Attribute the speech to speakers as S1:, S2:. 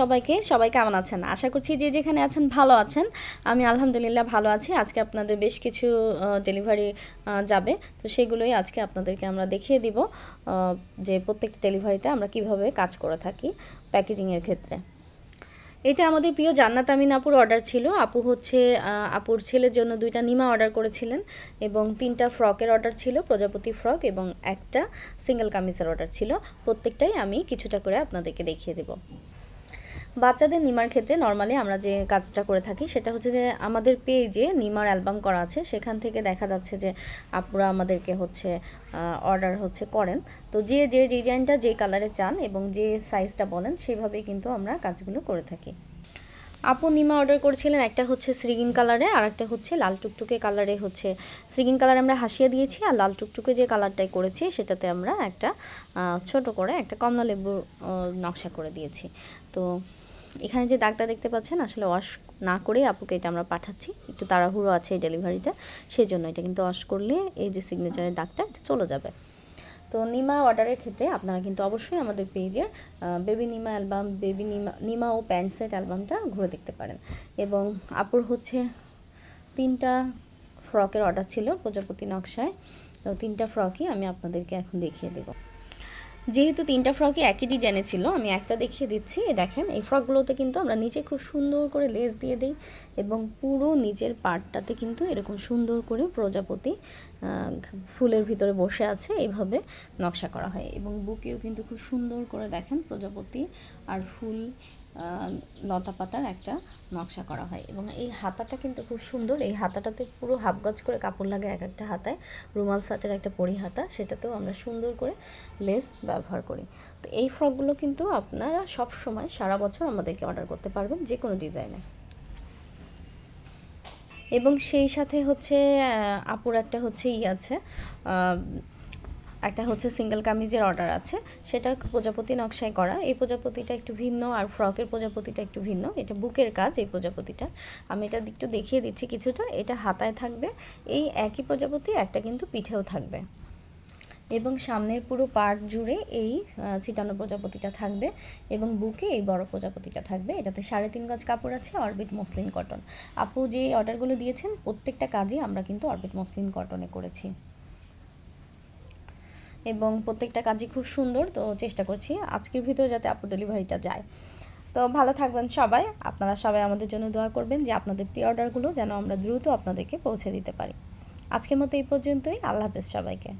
S1: সবাইকে, সবাই কেমন আছেন? আশা করছি যে যেখানে আছেন ভালো আছেন। আমি আলহামদুলিল্লাহ ভালো আছি। আজকে আপনাদের বেশ কিছু ডেলিভারি যাবে। তো সেগুলোই আজকে আপনাদেরকে আমরা দেখিয়ে দিব যে প্রত্যেকটা ডেলিভারিতে আমরা কীভাবে কাজ করে থাকি প্যাকেজিংয়ের ক্ষেত্রে। এটা আমাদের প্রিয় জান্নাত আমিন আপুর অর্ডার ছিল। আপু হচ্ছে আপুর ছেলের জন্য দুইটা নিমা অর্ডার করেছিলেন এবং তিনটা ফ্রকের অর্ডার ছিল, প্রজাপতি ফ্রক এবং একটা সিঙ্গেল কামিজের অর্ডার ছিল। প্রত্যেকটাই আমি কিছুটা করে আপনাদেরকে দেখিয়ে দেবো। বাচ্চাদের নিমার ক্ষেত্রে নর্মালি আমরা যে কাজটা করে থাকি সেটা হচ্ছে যে আমাদের পেজে নিমার অ্যালবাম করা আছে। সেখান থেকে দেখা যাচ্ছে যে আপুরা আমাদেরকে হচ্ছে অর্ডার হচ্ছে করেন। তো যে যে ডিজাইনটা যে কালারে চান এবং যে সাইজটা বলেন, সেভাবেই কিন্তু আমরা কাজগুলো করে থাকি। আপু নিমা অর্ডার করেছিলেন, একটা হচ্ছে শ্রীগিন কালারে আর একটা হচ্ছে লাল টুকটুকে কালারে হচ্ছে। শ্রীগিন কালারে আমরা হাসিয়ে দিয়েছি আর লাল টুকটুকে যে কালারটাই করেছি, সেটাতে আমরা একটা ছোট করে একটা কমলা লেবুর নকশা করে দিয়েছি। তো এখানে যে দাগটা দেখতে পাচ্ছেন, আসলে ওয়াশ না করেই আপুকে এটা আমরা পাঠাচ্ছি। একটু তাড়াহুড়ো আছে এই ডেলিভারিটা সেই জন্য এটা কিন্তু ওয়াশ করলে এই যে সিগনেচারের দাগটা, এটা চলে যাবে। তো নিমা অর্ডারের ক্ষেত্রে আপনারা কিন্তু অবশ্যই আমাদের পেজের baby Nima album, baby Nima Nima ও প্যান্টসেট অ্যালবামটা ঘুরে দেখতে পারেন। এবং আপুর হচ্ছে তিনটা ফ্রকের অর্ডার ছিল প্রজাপতি নকশায়। তো তিনটা ফ্রকই আমি আপনাদেরকে এখন দেখিয়ে দেবো। যেহেতু তিনটা ফ্রকই একই ডিজাইনে ছিল, আমি একটা দেখিয়ে দিচ্ছি। দেখেন, এই ফ্রকগুলোতে কিন্তু আমরা নিচে খুব সুন্দর করে লেস দিয়ে দিই এবং পুরো নিচের পার্টটাতে কিন্তু এরকম সুন্দর করে প্রজাপতি ফুলের ভিতরে বসে আছে, এইভাবে নকশা করা হয়। এবং বুকেও কিন্তু খুব সুন্দর করে দেখেন প্রজাপতি আর ফুল। লতা পাতার একটা নকশা করা হয়। এবং এই হাতাটা কিন্তু খুব সুন্দর। এই হাতাটাতে পুরো হাফ গজ করে কাপড় লাগে এক একটা হাতায়। রুমাল সাটের একটা পরি হাতা সেটাতেও আমরা সুন্দর করে লেস ব্যবহার করি। তো এই ফ্রকগুলো কিন্তু আপনারা সব সময় সারা বছর আমাদেরকে অর্ডার করতে পারবেন যে কোনো ডিজাইনে এবং সেই সাথে হচ্ছে আপুর একটা হচ্ছে ই আছে একটা হচ্ছে সিঙ্গেল কামিজের অর্ডার আছে। সেটা প্রজাপতি নকশায় করা। এই প্রজাপতিটা একটু ভিন্ন আর ফ্রকের প্রজাপতিটা একটু ভিন্ন। এটা বুকের কাজ এই প্রজাপতিটা। আমি এটা একটু দেখিয়ে দিচ্ছি কিছুটা। এটা হাতায় থাকবে। এই একই প্রজাপতি, একটা কিন্তু পিঠেও থাকবে। এবং সামনের পুরো পার্ট জুড়ে এই চিটানো প্রজাপতিটা থাকবে এবং বুকে এই বড় প্রজাপতিটা থাকবে। এটাতে সাড়ে তিন গজ কাপড় আছে, অরবিট মসলিন কটন। আপু যে অর্ডারগুলো দিয়েছেন, প্রত্যেকটা কাজই আমরা কিন্তু অরবিট মসলিন কটনে করেছি। এবং প্রত্যেকটা কাজই খুব সুন্দর, তো চেষ্টা করছি আজকের ভিতরে যাতে আপু ডেলিভারিটা যায়। তো ভালো থাকবেন সবাই, আপনারা সবাই আমাদের জন্য দোয়া করবেন যে আপনাদের প্রি অর্ডারগুলো যেন আমরা দ্রুত আপনাদেরকে পৌঁছে দিতে পারি। আজকের মতো এই পর্যন্তই, আল্লাহ হাফেজ সবাইকে।